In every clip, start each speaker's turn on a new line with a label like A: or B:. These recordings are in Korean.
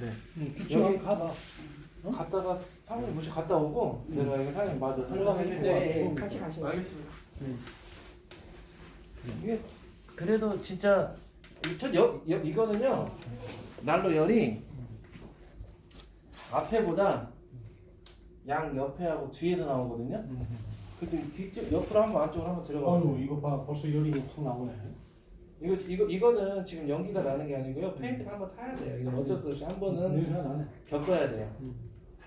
A: 네.
B: 응, 규칙 한번 가봐. 어?
A: 갔다가 사모님 혹시 갔다 오고 내가 이거 사장님 맞아 설명해 주고
B: 네,
A: 와.
B: 같이 가시죠.
A: 알겠습니다. 이게 그래도 진짜 이첫 여, 여, 이거는요 난로 열이 앞에보다 양 옆에하고 뒤에도 나오거든요. 근데 뒤쪽 옆으로 한번 안쪽으로 한번 들어가.
B: 아유 이거 봐 벌써 열이 확 나오네.
A: 이거 이거 이거는 지금 연기가 나는 게 아니고요. 페인트가 한번 타야 돼요. 이건 어쩔 수 없이 한 번은. 겪어야 돼요.
B: 음.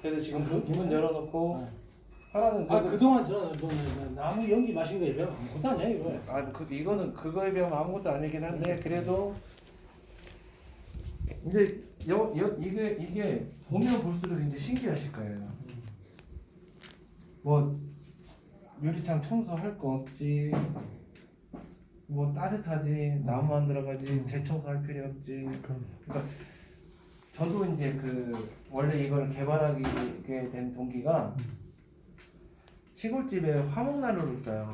A: 그래서 지금 문, 문 열어놓고
B: 네.
A: 하나는
B: 아
A: 그래도-
B: 그동안 저, 저, 저 나무 연기 마신 거에 별로 아무것도 아니야 이거.
A: 아, 뭐 그, 이거는 그거에 비하면 아무것도 아니긴 한데 그래도 이제 여, 여, 이게 이게 보면 볼수록 이제 신기하실 거예요. 뭐 유리창 청소할 거 없지, 뭐 따뜻하지, 나무 안 들어가지, 재청소할 필요 없지. 그러니까 저도 이제 그 원래 이걸 개발하게 된 동기가 시골집에 화목난로를 써요.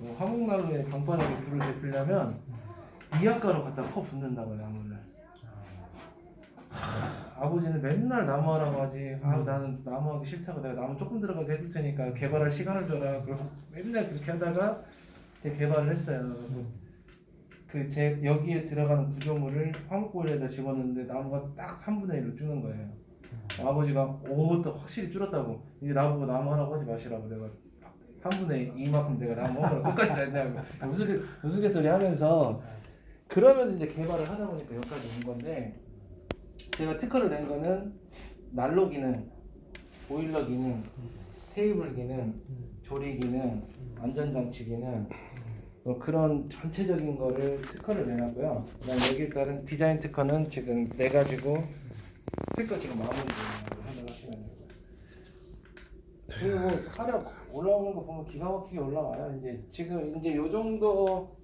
A: 어, 화목난로에 방바닥에 불을 대피려면 이악가로 갖다 퍼 붓는다고 나무를. 하, 아버지는 맨날 나무 하라고 하지. 아 나는 나무 하기 싫다고 내가 나무 조금 들어가게 해줄 테니까 개발할 시간을 줘라. 그래서 맨날 그렇게 하다가 개발을 했어요. 그제 여기에 들어가는 구조물을 화목보일에다 집었는데 나무가 딱 3분의 1로 줄는 거예요. 아버지가 오또 확실히 줄었다고 이제 나보고 나무 하라고 하지 마시라고 내가 3분의 2만큼 내가 나무 하라고 끝까지 했냐고 우스갯, 우스갯소리 하면서 그러면 이제 개발을 하다 보니까 여기까지 온 건데 제가 특허를 낸 거는 난로 기능, 보일러 기능, 테이블 기능, 조리 기능, 안전장치 기능 뭐 그런 전체적인 거를 특허를 내놨고요. 그다음 여기 따른 디자인 특허는 지금 내 가지고 특허 지금 마무리 생각하시면 되고요. 그리고 뭐 화력 올라오는 거 보면 기가 막히게 올라와요. 이제 지금 이제 요 정도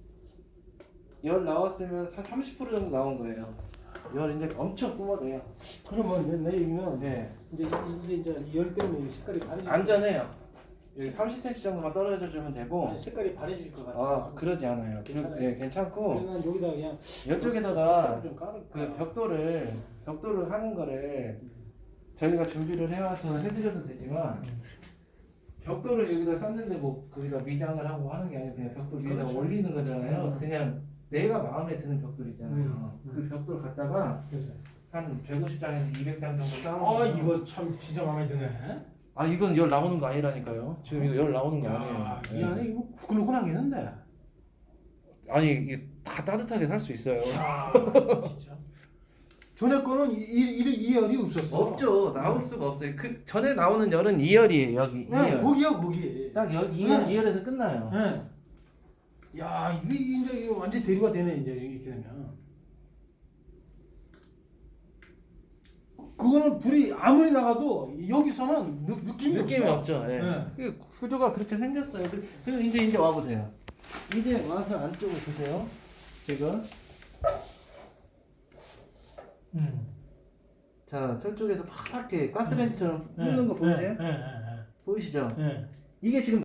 A: 열 나왔으면 한 30% 정도 나온 거예요. 열 이제 엄청 뿜어내요.
B: 그러면 내, 내 얘기는
A: 네.
B: 이제 이- 이게 이제 이열 때문에 이 색깔이 바래질
A: 안전해요. 여기 30cm 정도만 떨어져 주면 되고
B: 아니, 색깔이 바래질 것 같아.
A: 아 그러지 않아요.
B: 괜찮아요?
A: 예, 괜찮고
B: 그래서 난 여기다 그냥
A: 이쪽에다가
B: 좀 깔을
A: 그 벽돌을 벽돌을 하는 거를 저희가 준비를 해와서 해드려도 되지만 벽돌을 여기다 쌓는데 뭐 거기다 미장을 하고 하는 게 아니고 그냥 벽돌 위에다
B: 그렇죠.
A: 올리는 거잖아요.
B: 음.
A: 그냥 내가 마음에 드는 벽돌 있잖아요.
B: 음.
A: 그 벽돌 갖다가
B: 그래서
A: 한 150장에서 200장 정도 쌓아.
B: 아 이거 참 진짜 마음에 드네.
A: 아 이건 열 나오는 거 아니라니까요. 지금 이거 열 나오는 거 아니에요.
B: 야, 이
A: 예.
B: 안에 이거 후끈후끈하겠는데.
A: 아니 이게 다 따뜻하게 살 수 있어요.
B: 아 진짜. 전에 거는 이, 이, 이, 이 열이 없었어.
A: 없죠. 나올 수가 없어요. 그 전에 나오는 열은 2열이에요. 여기
B: 네,
A: 2열.
B: 거기야 거기.
A: 딱 여, 2열,
B: 네.
A: 2열에서 끝나요.
B: 네. 야 이게 이제 이거 완전 대류가 되네 이제 이렇게 되면. 그거는 불이 아무리 나가도 여기서는 느, 느낌이,
A: 느낌이
B: 없어.
A: 없죠. 예.
B: 네.
A: 그 구조가 그렇게 생겼어요. 그- 그리고 이제 이제 와 보세요. 이제 와서 안쪽을 보세요. 지금
B: 음.
A: 자 저쪽에서 파랗게 가스레인지처럼
B: 네,
A: 끓는 거 보이세요?
B: 네, 네,
A: 보이시죠?
B: 네, 네.
A: 이게 지금